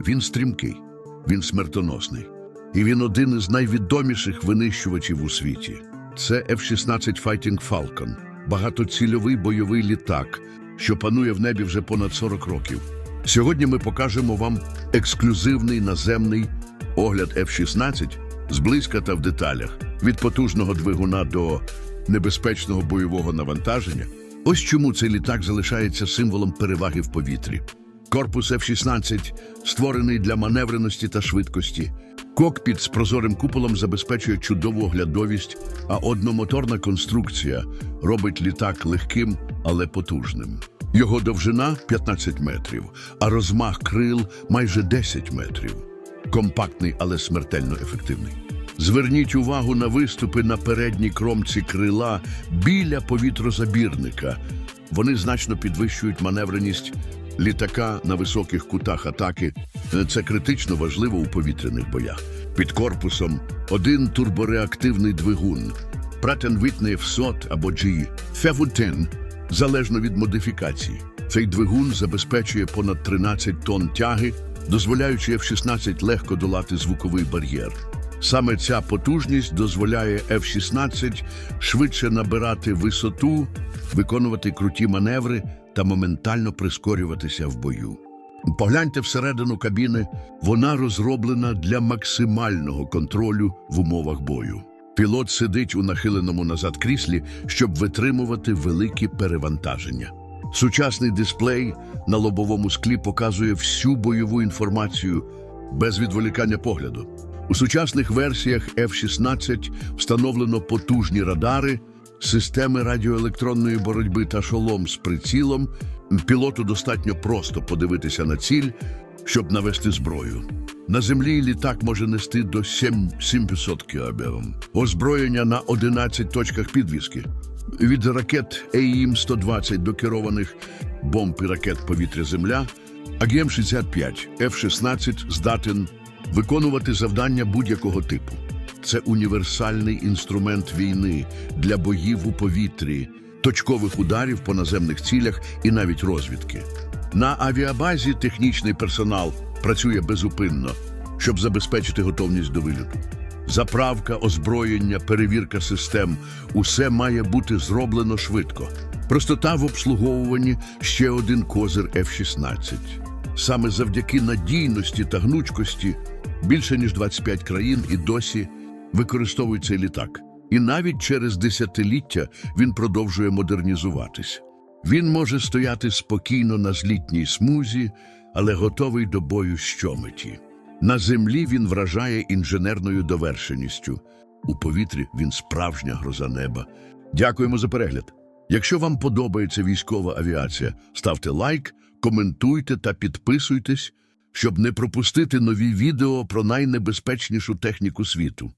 Він стрімкий, він смертоносний. І він один із найвідоміших винищувачів у світі. Це F-16 Fighting Falcon, багатоцільовий бойовий літак, що панує в небі вже понад 40 років. Сьогодні ми покажемо вам ексклюзивний наземний огляд F-16 зблизька та в деталях, від потужного двигуна до небезпечного бойового навантаження. Ось чому цей літак залишається символом переваги в повітрі. Корпус F-16 створений для маневреності та швидкості. Кокпіт з прозорим куполом забезпечує чудову оглядовість, а одномоторна конструкція робить літак легким, але потужним. Його довжина 15 метрів, а розмах крил майже 10 метрів. Компактний, але смертельно ефективний. Зверніть увагу на виступи на передній кромці крила біля повітрозабірника. Вони значно підвищують маневреність літака на високих кутах атаки. Це критично важливо у повітряних боях. Під корпусом один турбореактивний двигун Pratt Whitney F-100 або GE Fevu-10, залежно від модифікації. Цей двигун забезпечує понад 13 тонн тяги, дозволяючи F-16 легко долати звуковий бар'єр. Саме ця потужність дозволяє F-16 швидше набирати висоту, виконувати круті маневри та моментально прискорюватися в бою. Погляньте всередину кабіни, вона розроблена для максимального контролю в умовах бою. Пілот сидить у нахиленому назад кріслі, щоб витримувати великі перевантаження. Сучасний дисплей на лобовому склі показує всю бойову інформацію без відволікання погляду. У сучасних версіях F-16 встановлено потужні радари, системи радіоелектронної боротьби та шолом з прицілом. Пілоту достатньо просто подивитися на ціль, щоб навести зброю. На землі літак може нести до 7 700 кг. Озброєння на 11 точках підвіски. Від ракет АІМ-120 до керованих бомб і ракет повітря-земля, АГМ-65 F-16 здатен виконувати завдання будь-якого типу. Це універсальний інструмент війни для боїв у повітрі, точкових ударів по наземних цілях і навіть розвідки. На авіабазі технічний персонал працює безупинно, щоб забезпечити готовність до вильоту. Заправка, озброєння, перевірка систем усе має бути зроблено швидко. Простота в обслуговуванні ще один козир F-16. Саме завдяки надійності та гнучкості більше ніж 25 країн і досі використовують цей літак. І навіть через десятиліття він продовжує модернізуватись. Він може стояти спокійно на злітній смузі, але готовий до бою щомиті. На землі він вражає інженерною довершеністю. У повітрі він справжня гроза неба. Дякуємо за перегляд. Якщо вам подобається військова авіація, ставте лайк, коментуйте та підписуйтесь, щоб не пропустити нові відео про найнебезпечнішу техніку світу.